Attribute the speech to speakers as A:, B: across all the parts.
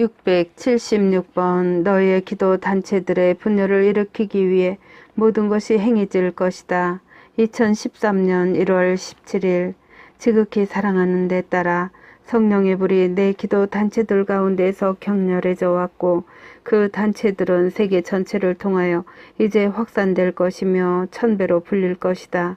A: 676번 너희의 기도 단체들의 분열을 일으키기 위해 모든 것이 행해질 것이다. 2013년 1월 17일 지극히 사랑하는 데 따라 성령의 불이 내 기도 단체들 가운데서 격렬해져 왔고 그 단체들은 세계 전체를 통하여 이제 확산될 것이며 천배로 불릴 것이다.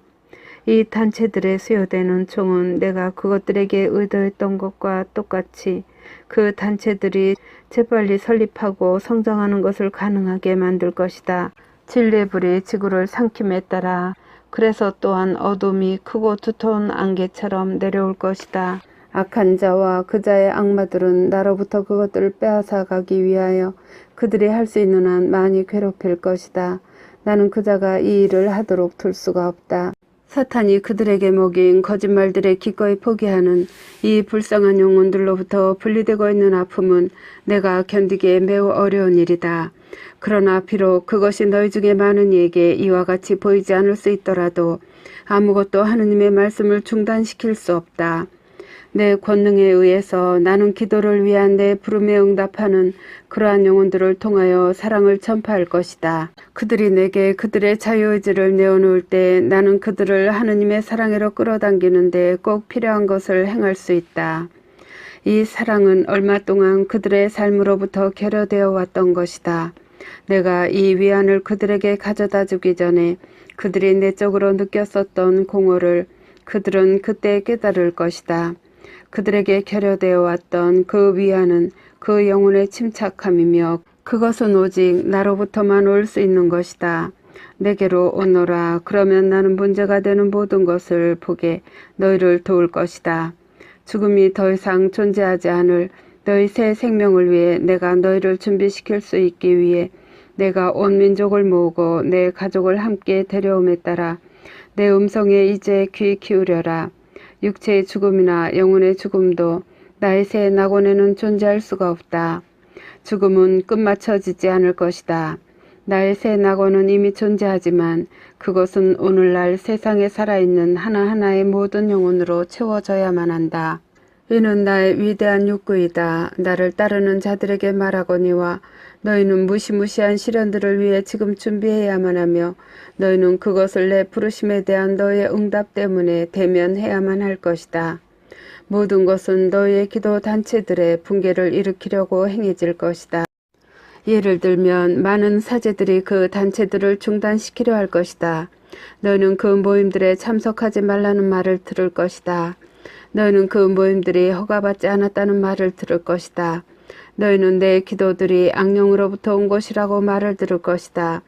A: 이 단체들의 수요되는 총은 내가 그것들에게 의도했던 것과 똑같이 그 단체들이 재빨리 설립하고 성장하는 것을 가능하게 만들 것이다. 진리의 불이 지구를 삼킴에 따라 그래서 또한 어둠이 크고 두터운 안개처럼 내려올 것이다. 악한 자와 그 자의 악마들은 나로부터 그것들을 빼앗아 가기 위하여 그들이 할 수 있는 한 많이 괴롭힐 것이다. 나는 그 자가 이 일을 하도록 둘 수가 없다. 사탄이 그들에게 먹인 거짓말들에 기꺼이 포기하는 이 불쌍한 영혼들로부터 분리되고 있는 아픔은 내가 견디기에 매우 어려운 일이다. 그러나 비록 그것이 너희 중에 많은 이에게 이와 같이 보이지 않을 수 있더라도 아무것도 하느님의 말씀을 중단시킬 수 없다. 내 권능에 의해서 나는 기도를 위한 내 부름에 응답하는 그러한 영혼들을 통하여 사랑을 전파할 것이다. 그들이 내게 그들의 자유의지를 내어놓을 때 나는 그들을 하느님의 사랑으로 끌어당기는데 꼭 필요한 것을 행할 수 있다. 이 사랑은 얼마 동안 그들의 삶으로부터 결여되어 왔던 것이다. 내가 이 위안을 그들에게 가져다 주기 전에 그들이 내적으로 느꼈었던 공허를 그들은 그때 깨달을 것이다. 그들에게 결여되어 왔던 그 위안은 그 영혼의 침착함이며 그것은 오직 나로부터만 올 수 있는 것이다. 내게로 오너라. 그러면 나는 문제가 되는 모든 것을 보게 너희를 도울 것이다. 죽음이 더 이상 존재하지 않을 너희 새 생명을 위해 내가 너희를 준비시킬 수 있기 위해 내가 온 민족을 모으고 내 가족을 함께 데려옴에 따라 내 음성에 이제 귀 기울여라. 육체의 죽음이나 영혼의 죽음도 나의 새 낙원에는 존재할 수가 없다. 죽음은 끝마쳐지지 않을 것이다. 나의 새 낙원은 이미 존재하지만 그것은 오늘날 세상에 살아있는 하나하나의 모든 영혼으로 채워져야만 한다. 이는 나의 위대한 욕구이다. 나를 따르는 자들에게 말하거니와 너희는 무시무시한 시련들을 위해 지금 준비해야만 하며 너희는 그것을 내 부르심에 대한 너희의 응답 때문에 대면해야만 할 것이다. 모든 것은 너희의 기도 단체들의 붕괴를 일으키려고 행해질 것이다. 예를 들면 많은 사제들이 그 단체들을 중단시키려 할 것이다. 너희는 그 모임들에 참석하지 말라는 말을 들을 것이다. 너희는 그 모임들이 허가받지 않았다는 말을 들을 것이다. 너희는 내 기도들이 악령으로부터 온 것이라고 말을 들을 것이다.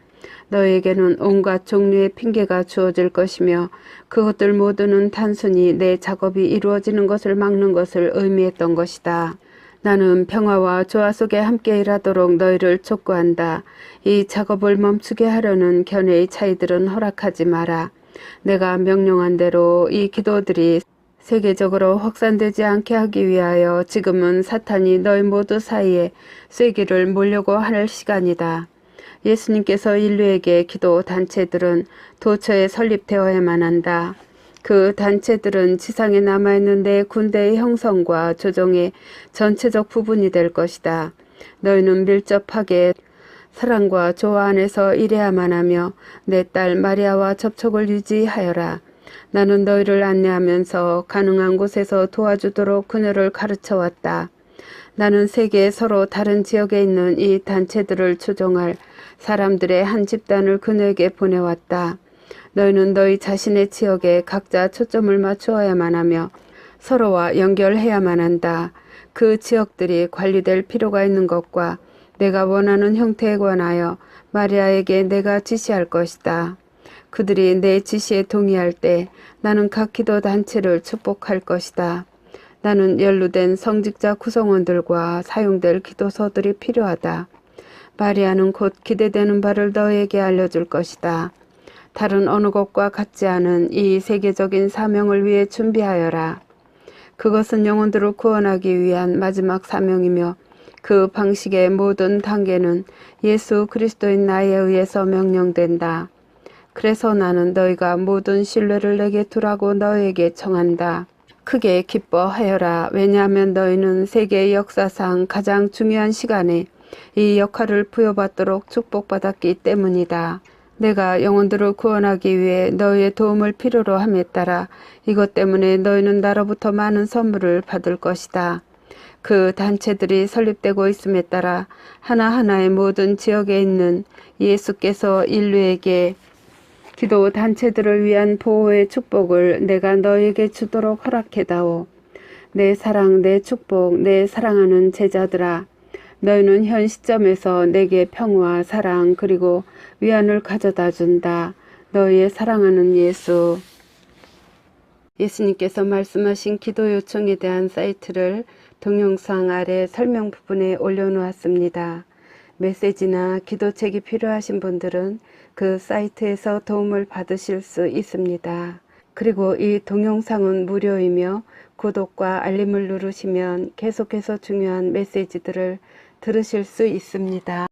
A: 너희에게는 온갖 종류의 핑계가 주어질 것이며 그것들 모두는 단순히 내 작업이 이루어지는 것을 막는 것을 의미했던 것이다. 나는 평화와 조화 속에 함께 일하도록 너희를 촉구한다. 이 작업을 멈추게 하려는 견해의 차이들은 허락하지 마라. 내가 명령한 대로 이 기도들이 세계적으로 확산되지 않게 하기 위하여 지금은 사탄이 너희 모두 사이에 쐐기를 몰려고 할 시간이다. 예수님께서 인류에게 기도 단체들은 도처에 설립되어야만 한다. 그 단체들은 지상에 남아있는 내 군대의 형성과 조정의 전체적 부분이 될 것이다. 너희는 밀접하게 사랑과 조화 안에서 일해야만 하며 내 딸 마리아와 접촉을 유지하여라. 나는 너희를 안내하면서 가능한 곳에서 도와주도록 그녀를 가르쳐 왔다. 나는 세계의 서로 다른 지역에 있는 이 단체들을 추종할 사람들의 한 집단을 그녀에게 보내왔다. 너희는 너희 자신의 지역에 각자 초점을 맞추어야만 하며 서로와 연결해야만 한다. 그 지역들이 관리될 필요가 있는 것과 내가 원하는 형태에 관하여 마리아에게 내가 지시할 것이다. 그들이 내 지시에 동의할 때 나는 각 기도 단체를 축복할 것이다. 나는 연루된 성직자 구성원들과 사용될 기도서들이 필요하다. 마리아는 곧 기대되는 바를 너에게 알려줄 것이다. 다른 어느 것과 같지 않은 이 세계적인 사명을 위해 준비하여라. 그것은 영혼들을 구원하기 위한 마지막 사명이며 그 방식의 모든 단계는 예수 그리스도인 나에 의해서 명령된다. 그래서 나는 너희가 모든 신뢰를 내게 두라고 너에게 청한다. 크게 기뻐하여라. 왜냐하면 너희는 세계 역사상 가장 중요한 시간에 이 역할을 부여받도록 축복받았기 때문이다. 내가 영혼들을 구원하기 위해 너희의 도움을 필요로 함에 따라 이것 때문에 너희는 나로부터 많은 선물을 받을 것이다. 그 단체들이 설립되고 있음에 따라 하나하나의 모든 지역에 있는 예수께서 인류에게 기도 단체들을 위한 보호의 축복을 내가 너에게 주도록 허락해다오. 내 사랑, 내 축복, 내 사랑하는 제자들아. 너희는 현 시점에서 내게 평화, 사랑, 그리고 위안을 가져다 준다. 너희의 사랑하는 예수. 예수님께서 말씀하신 기도 요청에 대한 사이트를 동영상 아래 설명 부분에 올려놓았습니다. 메시지나 기도책이 필요하신 분들은 그 사이트에서 도움을 받으실 수 있습니다. 그리고 이 동영상은 무료이며 구독과 알림을 누르시면 계속해서 중요한 메시지들을 들으실 수 있습니다.